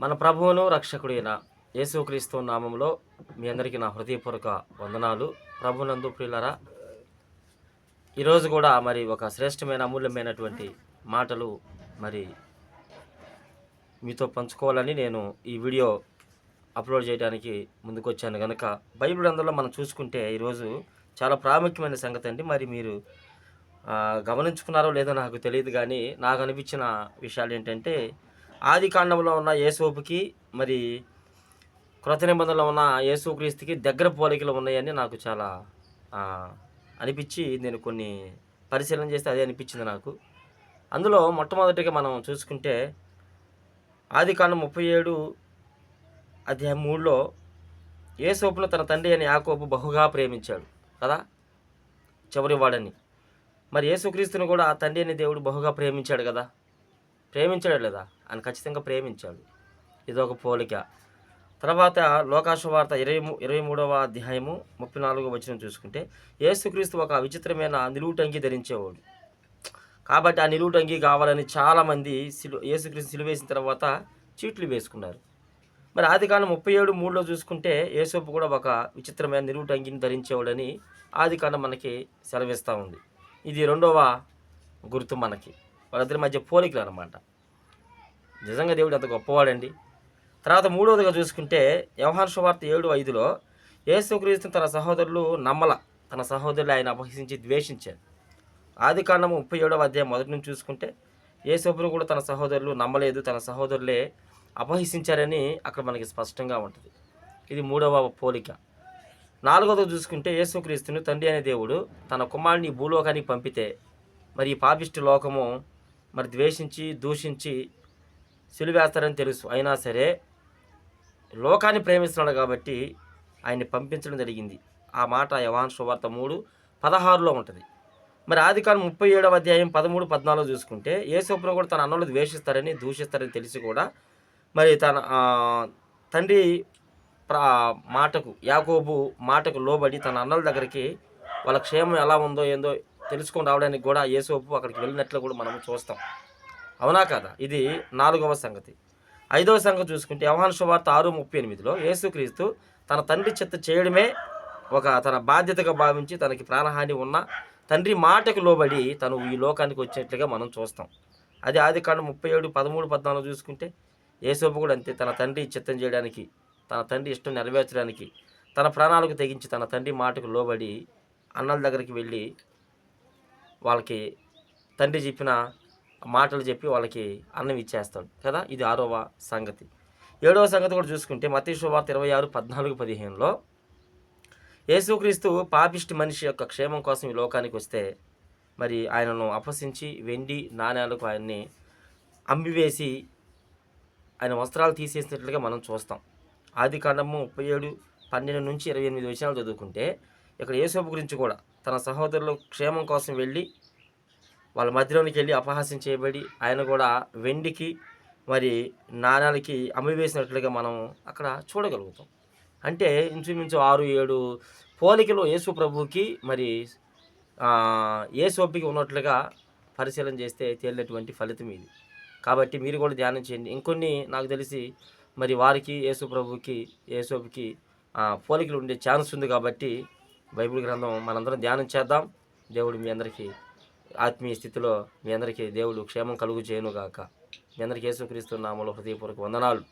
మన ప్రభువును రక్షకుడైన యేసుక్రీస్తు నామంలో మీ అందరికీ నా హృదయపూర్వక వందనాలు. ప్రభునందు ప్రియులరా ఈరోజు కూడా మరి ఒక శ్రేష్టమైన అమూల్యమైనటువంటి మాటలు మరి మీతో పంచుకోవాలని నేను ఈ వీడియో అప్లోడ్ చేయడానికి ముందుకు వచ్చాను కనుక బైబిల్ అందులో మనం చూసుకుంటే ఈరోజు చాలా ప్రాముఖ్యమైన సంగతి అండి. మరి మీరు గమనించుకున్నారో లేదో నాకు తెలియదు కానీ నాకు అనిపించిన విషయాలు ఏంటంటే ఆది కాండంలో ఉన్న యేసోపుకి మరి కృత నిబంధనలో ఉన్న యేసుక్రీస్తుకి దగ్గర పోలికలు ఉన్నాయని నాకు చాలా అనిపించి నేను కొన్ని పరిశీలన చేస్తే అదే అనిపించింది నాకు. అందులో మొట్టమొదటిగా మనం చూసుకుంటే ఆది కాండం ముప్పై ఏడు అధ్యాయం మూడులో ఏసోపును తన తండ్రి అని యాకోపు బహుగా ప్రేమించాడు కదా? చివరి వాడని. మరి యేసుక్రీస్తుని కూడా ఆ తండ్రి అని దేవుడు బహుగా ప్రేమించాడు కదా? ప్రేమించాడు లేదా? ఆయన ఖచ్చితంగా ప్రేమించాడు. ఇది ఒక పోలిక. తర్వాత లోకాశ వార్త ఇరవై మూ ఇరవై మూడవ అధ్యాయము ముప్పై నాలుగో వచ్చిన చూసుకుంటే యేసుక్రీస్తు ఒక విచిత్రమైన నిలువుటంగి ధరించేవాడు. కాబట్టి ఆ నిలువుటంగి కావాలని చాలామంది సిలు యేసుక్రీస్తు సిలువేసిన తర్వాత చీట్లు వేసుకున్నారు. మరి ఆది కాలం ముప్పై ఏడు మూడులో చూసుకుంటే యేసోపు కూడా ఒక విచిత్రమైన నిలువుటంగిని ధరించేవాడని ఆది కాలం మనకి సెలవిస్తూ ఉంది. ఇది రెండవ గుర్తు మనకి. వాళ్ళిద్దరి మధ్య పోలికలు అనమాట నిజంగా దేవుడు అంత గొప్పవాడండి. తర్వాత మూడవదిగా చూసుకుంటే వ్యవహార శువార్త ఏడు ఐదులో యేసుక్రీస్తు తన సహోదరులు నమ్మల. తన సహోదరులు ఆయన అపహసించి ద్వేషించారు. ఆది కాండము ముప్పై ఏడవ అధ్యాయం మొదటి నుంచి చూసుకుంటే యేసోపును కూడా తన సహోదరులు నమ్మలేదు తన సహోదరులే అపహసించారని అక్కడ మనకి స్పష్టంగా ఉంటుంది. ఇది మూడవ పోలిక. నాలుగవది చూసుకుంటే యేసుక్రీస్తును తండ్రి అనే దేవుడు తన కుమారుని భూలోకానికి పంపితే మరి ఈ పాపిష్టి లోకము మరి ద్వేషించి దూషించి సిలువేస్తారని తెలుసు. అయినా సరే లోకాన్ని ప్రేమిస్తున్నాడు కాబట్టి ఆయన్ని పంపించడం జరిగింది. ఆ మాట యవాన్ సువార్త మూడు పదహారులో ఉంటుంది. మరి ఆది కాలం ముప్పై ఏడవ అధ్యాయం పదమూడు పద్నాలుగు చూసుకుంటే యేసోపును కూడా తన అన్నలు ద్వేషిస్తారని దూషిస్తారని తెలిసి కూడా మరి తన తండ్రి ప్రా మాటకు యాకోబు మాటకు లోబడి తన అన్నల దగ్గరికి వాళ్ళ క్షేమం ఎలా ఉందో ఏందో తెలుసుకొని రావడానికి కూడా యేసోపు అక్కడికి వెళ్ళినట్లు కూడా మనం చూస్తాం. అవునా కదా? ఇది నాలుగవ సంగతి. ఐదవ సంగతి చూసుకుంటే వ్యవహాన శుభార్త ఆరు ముప్పై ఎనిమిదిలో యేసుక్రీస్తు తన తండ్రి చెత్త చేయడమే ఒక తన బాధ్యతగా భావించి తనకి ప్రాణహాని ఉన్న తండ్రి మాటకు లోబడి తను ఈ లోకానికి వచ్చినట్లుగా మనం చూస్తాం. అది ఆది కాండ ముప్పై ఏడు పదమూడు పద్నాలుగు చూసుకుంటే యేసోపు కూడా అంతే. తన తండ్రి చిత్తం చేయడానికి తన తండ్రి ఇష్టం నెరవేర్చడానికి తన ప్రాణాలకు తెగించి తన తండ్రి మాటకు లోబడి అన్నల దగ్గరికి వెళ్ళి వాళ్ళకి తండ్రి చెప్పిన మాటలు చెప్పి వాళ్ళకి అన్నం ఇచ్చేస్తాడు. కదా? ఇది ఆరవ సంగతి. ఏడవ సంగతి కూడా చూసుకుంటే మతీ శుభార్త ఇరవై ఆరు పద్నాలుగు పదిహేనులో యేసుక్రీస్తు పాపిష్టి మనిషి యొక్క క్షేమం కోసం ఈ లోకానికి వస్తే మరి ఆయనను అపసించి వెండి నాణ్యాలకు ఆయన్ని అమ్మివేసి ఆయన వస్త్రాలు తీసేసినట్లుగా మనం చూస్తాం. ఆది కాండము ముప్పై ఏడు పన్నెండు నుంచి ఇరవై ఎనిమిది విషయాలు చదువుకుంటే ఇక్కడ యేసోపు గురించి కూడా తన సహోదరులు క్షేమం కోసం వెళ్ళి వాళ్ళ మధ్యలోనికి వెళ్ళి అపహాస్యం చేయబడి ఆయన కూడా వెండికి మరి నాణాలకి అమ్మివేసినట్లుగా మనం అక్కడ చూడగలుగుతాం. అంటే ఇంచుమించు ఆరు ఏడు పోలికలు యేసు ప్రభుకి మరి ఏ సోపికి ఉన్నట్లుగా పరిశీలన చేస్తే తేలినటువంటి ఫలితం ఇది. కాబట్టి మీరు కూడా ధ్యానం చేయండి. ఇంకొన్ని నాకు తెలిసి మరి వారికి యేసు ప్రభుకి యేసోపికి పోలికలు ఉండే ఛాన్స్ ఉంది కాబట్టి బైబిల్ గ్రంథం మనందరం ధ్యానం చేద్దాం. దేవుడు మీ అందరికీ ఆత్మీయ స్థితిలో మీ అందరికీ దేవుడు క్షేమం కలుగు చేయను గాక మీ అందరికీ యేసుక్రీస్తు నామలో హృదయపూర్వక వందనాలు.